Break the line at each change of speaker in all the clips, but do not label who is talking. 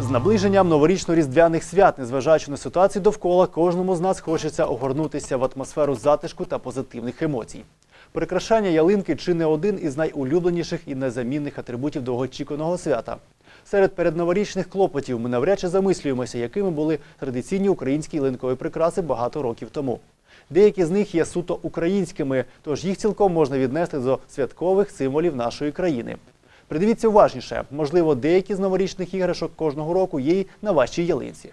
З наближенням новорічно-різдвяних свят, незважаючи на ситуацію довкола, кожному з нас хочеться огорнутися в атмосферу затишку та позитивних емоцій. Прикрашання ялинки чи не один із найулюбленіших і незамінних атрибутів довгоочікуваного свята. Серед передноворічних клопотів ми навряд чи замислюємося, якими були традиційні українські ялинкові прикраси багато років тому. Деякі з них є суто українськими, тож їх цілком можна віднести до святкових символів нашої країни. Придивіться уважніше, можливо, деякі з новорічних іграшок кожного року є й на вашій ялинці.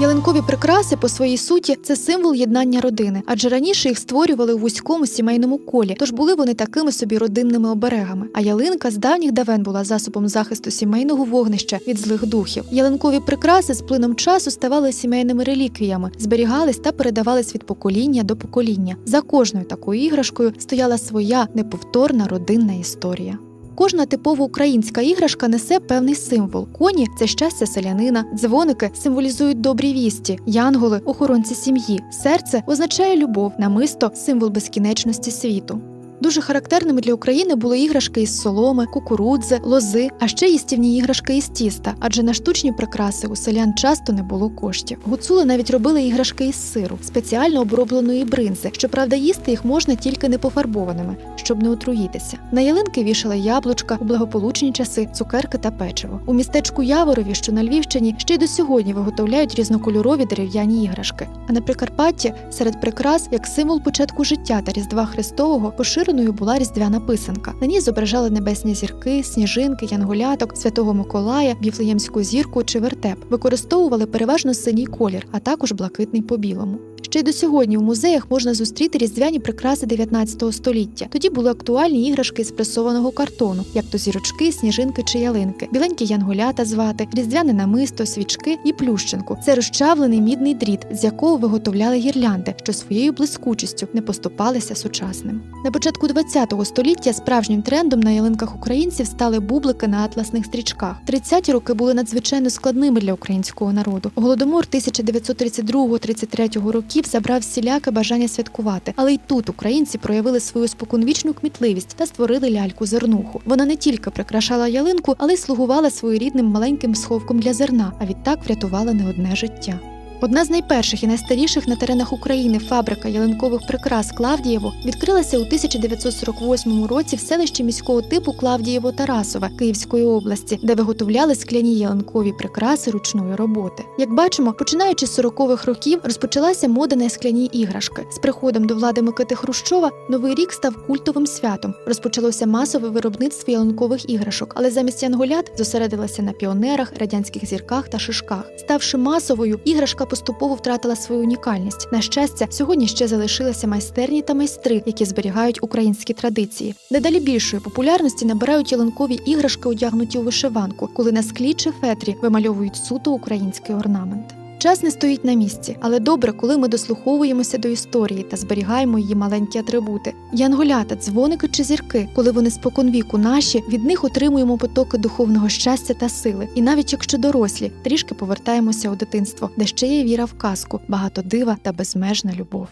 Ялинкові прикраси по своїй суті це символ єднання родини, адже раніше їх створювали у вузькому сімейному колі, тож були вони такими собі родинними оберегами. А ялинка з давніх давен була засобом захисту сімейного вогнища від злих духів. Ялинкові прикраси з плином часу ставали сімейними реліквіями, зберігались та передавались від покоління до покоління. За кожною такою іграшкою стояла своя неповторна родинна історія. Кожна типово українська іграшка несе певний символ. Коні це щастя селянина, дзвоники символізують добрі вісті, янголи охоронці сім'ї. Серце означає любов, намисто символ безкінечності світу. Дуже характерними для України були іграшки із соломи, кукурудзи, лози, а ще їстівні іграшки із тіста, адже на штучні прикраси у селян часто не було коштів. Гуцули навіть робили іграшки із сиру, спеціально обробленої бринзи. Щоправда, їсти їх можна тільки не пофарбованими, щоб не отруїтися. На ялинки вішали яблучка у благополучні часи, цукерки та печиво. У містечку Яворові, що на Львівщині, ще й до сьогодні виготовляють різнокольорові дерев'яні іграшки. А на Прикарпатті серед прикрас, як символ початку життя та Різдва Христового, поширеною була різдвяна писанка. На ній зображали небесні зірки, сніжинки, янгуляток, святого Миколая, віфлеємську зірку чи вертеп. Використовували переважно синій колір, а також блакитний по білому. Ще й до сьогодні у музеях можна зустріти різдвяні прикраси 19 століття. Тоді були актуальні іграшки з пресованого картону, як то зірочки, сніжинки чи ялинки, біленькі янголята звати, різдвяне намисто, свічки і плющенку. Це розчавлений мідний дріт, з якого виготовляли гірлянди, що своєю блискучістю не поступалися сучасним. На початку 20 століття справжнім трендом на ялинках українців стали бублики на атласних стрічках. 30-ті роки були надзвичайно складними для українського народу. Голодомор 1932-33 років забрав всіляке бажання святкувати, але й тут українці проявили свою споконвічну кмітливість та створили ляльку зернуху. Вона не тільки прикрашала ялинку, але й слугувала своєрідним маленьким сховком для зерна, а відтак врятувала не одне життя. Одна з найперших і найстаріших на теренах України фабрика ялинкових прикрас Клавдієво відкрилася у 1948 році в селищі міського типу Клавдієво-Тарасове Київської області, де виготовляли скляні ялинкові прикраси ручної роботи. Як бачимо, починаючи з 40-х років розпочалася мода на скляні іграшки. З приходом до влади Микити Хрущова новий рік став культовим святом. Розпочалося масове виробництво ялинкових іграшок, але замість янголят зосередилася на піонерах, радянських зірках та шишках. Ставши масовою, іграшка поступово втратила свою унікальність. На щастя, сьогодні ще залишилися майстерні та майстри, які зберігають українські традиції. Дедалі більшої популярності набирають ялинкові іграшки, одягнуті у вишиванку, коли на склі чи фетрі вимальовують суто український орнамент. Час не стоїть на місці, але добре, коли ми дослуховуємося до історії та зберігаємо її маленькі атрибути. Янголята, дзвоники чи зірки, коли вони споконвіку наші, від них отримуємо потоки духовного щастя та сили. І навіть якщо дорослі, трішки повертаємося у дитинство, де ще є віра в казку, багато дива та безмежна любов.